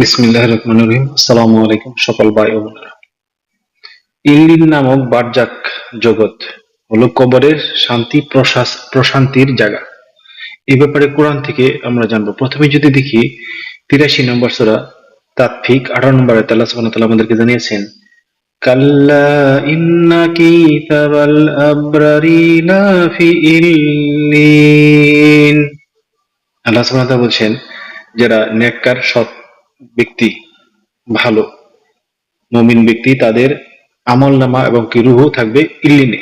বিসমিল্লাহ রহমান রহিম। আলাইকুম সকল ভাই ও বোনেরা। ইল্লিন নামক বারজাক জগৎ হলো কবরের শান্তি প্রশান্তির জায়গা। ব্যাপারে কোরআন থেকে আমরা জানব। প্রথমে যদি দেখি, তিরাশি নম্বর তাৎফিক আঠারো নম্বর ওয়া তাআলা আমাদেরকে জানিয়েছেন, কাল্লা ইন্না কিতাবাল লাফি ইল্লিন। আল্লাহ বলছেন, যারা নেককার সৎ ব্যক্তি ভালো। মুমিন ব্যক্তি তাদের আমল নামা এবং কি রুহু থাকবে ইল্লিনে।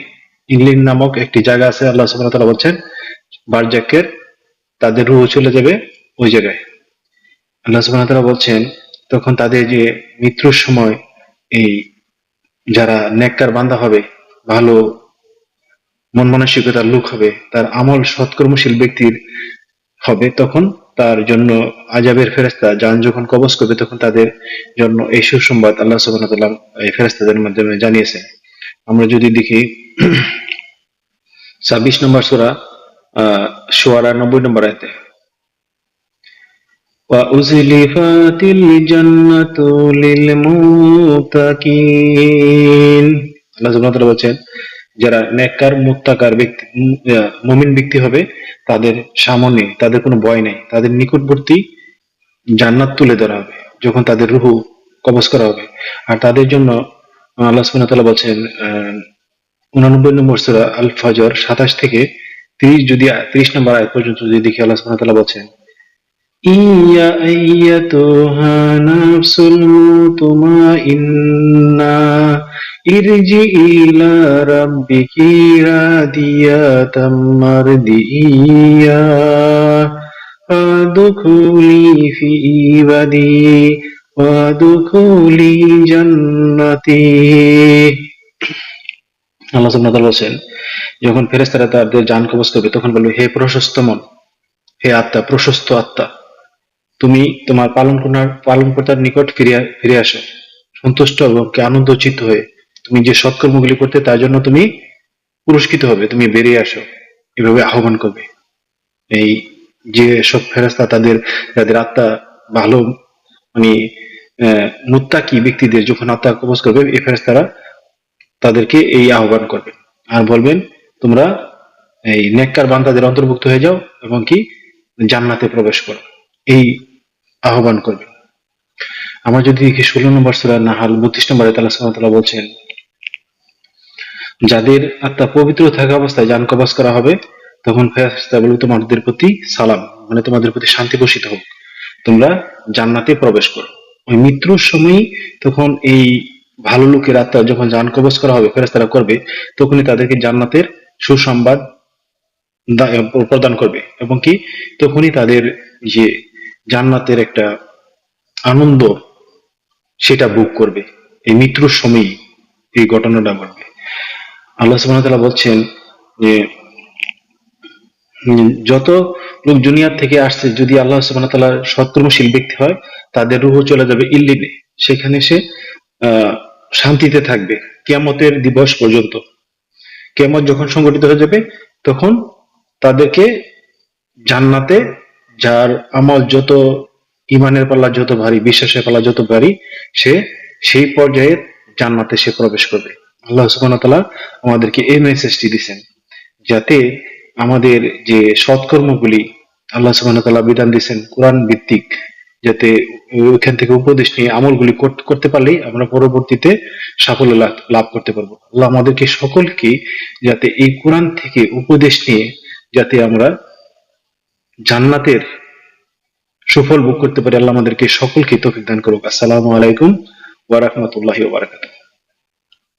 ইল্লিন নামক একটি জায়গা আছে, আল্লাহ সুবহানাহু ওয়া বলছেন, বারজাকের তাদের রুহু চলে যাবে ওই জায়গায়। আল্লাহ সুবহানাহু ওয়া বলছেন, তখন তাদের যে মৃত্যুর সময় এই যারা নেককার বান্দা হবে, ভালো মন মানসিকতার লোক হবে, তার আমল সৎকর্মশীল ব্যক্তির হবে, তখন তার জন্য আজাবের ফেরেস্তা যান যখন কবজ করবে তখন তাদের জন্য এই সুসংবাদ আল্লাহ সুবহানাহু ওয়া তাআলা এই ফেরেস্তাদের মাধ্যমে জানিয়েছেন আমরা যদি দেখি ছাব্বিশ নম্বর সূরা আহ শুআরা নব্বই নম্বর আয়াতে وأزلفت الجنة للمتقين আল্লাহ সুবহানাহু ওয়া তাআলা বলছেন যারা নেককার, মুত্তাকার ব্যক্তি মুমিন ব্যক্তি হবে, তাদের সামনে তাদের কোনো ভয় নেই। তাদের নিকটবর্তী জান্নাত তুলে ধরা হবে, যখন তাদের রুহু কবজ করা হবে। আর তাদের জন্য আল্লাহ তাআলা বলছেন উনানব্বই নম্বর সূরা আল ফজর সাতাশ থেকে তিরিশ, যদি, তিরিশ নম্বর আয়াত পর্যন্ত যদি দেখি, আল্লাহ তাআলা বলছেন, ইয়া আইয়াতুহা নাফসুল মুতমাইন্না ইরজি ইলা রাব্বিকি রাদিয়াতাম মারদিয়া আল্লাহ যখন ফেরেশতারা তাদের জান কবজ করবে তখন বলবে হে প্রশস্ত মন, হে আত্মা, প্রশস্ত আত্মা, তুমি তোমার পালন পালন কর্তার নিকট ফিরে ফিরে আসো। সন্তুষ্ট এবং কি আনন্দ চিত্ত হয়ে তুমি যে সৎকর্মগুলি করতে, তার জন্য তুমি পুরস্কৃত হবে, তুমি বেরিয়ে আসো, এভাবে আহ্বান করবে। এই যে সব ফেরাস্তা তাদের যাদের আত্মা ভালো মানে মুত্তাকি ব্যক্তিদের যখন আত্মা কবজ করবে, এই ফেরেস্তারা তাদেরকে এই আহ্বান করবে। আর বলবেন, তোমরা এই নেককার বান্দাদের অন্তর্ভুক্ত হয়ে যাও এবং কি জান্নাতে প্রবেশ করো। এই আহ্বান করবে। আমরা যদি দেখি ষোলো নম্বর সুরা নাহাল, বত্রিশ নম্বরে তালা সাল্লাহ বলছেন যাদের আত্মা পবিত্র থাকা অবস্থায় যান কবাস করা হবে, তখন ফেরেশতা বলবে, তোমাদের প্রতি সালাম মানে তোমাদের প্রতি শান্তি বসিত হোক। তোমরা জান্নাতে প্রবেশ করো। ওই মৃত্যুর সময়ই তখন এই ভালো লোকের আত্মা যখন জান কবজ করা হবে, ফেরেশতারা করবে, তখনই তাদেরকে জান্নাতের সুসংবাদ প্রদান করবে। এবং কি? তখনই তাদের যে জান্নাতের একটা আনন্দ, সেটা বুক করবে। এই মৃত্যুর সময়ই এই ঘটনাটা ঘটবে। আল্লাহ তাআলা বলছেন যে যত লোক দুনিয়ার থেকে আসছে, যদি আল্লাহ তাআলা সৎকর্মশীল ব্যক্তি হয়, তাদের রুহ চলে যাবে ইল্লিনে সেখানে সে শান্তিতে থাকবে কিয়ামতের দিবস পর্যন্ত। কিয়ামত যখন সংগঠিত হয়ে যাবে, তখন তাদেরকে জান্নাতে যার আমল যত ইমানের পাল্লা যত ভারী, বিশ্বাসের পাল্লা যত ভারী, সে সেই পর্যায়ে জান্নাতে সে প্রবেশ করবে। আল্লাহ তাআলা আমাদেরকে এই মেসেজটি দিয়েছেন যাতে আমাদের যে সৎকর্মগুলি আল্লাহ তাআলা বিধান দিয়েছেন কোরআন ভিত্তিক, যাতে ওইখান থেকে উপদেশ নিয়ে আমলগুলি কর- করতে পারলেই আমরা পরবর্তীতে সাফল্য লাভ করতে পারব। আল্লাহ আমাদেরকে সকলকে যাতে এই কোরআন থেকে উপদেশ নিয়ে যাতে আমরা জান্নাতের সুফল ভোগ করতে পারি, আল্লাহ আমাদেরকে সকলকে তৌফিক দান করুক। আসসালামু আলাইকুম ওয়া রাহমাতুল্লাহি ওয়া বারাকাতুহু।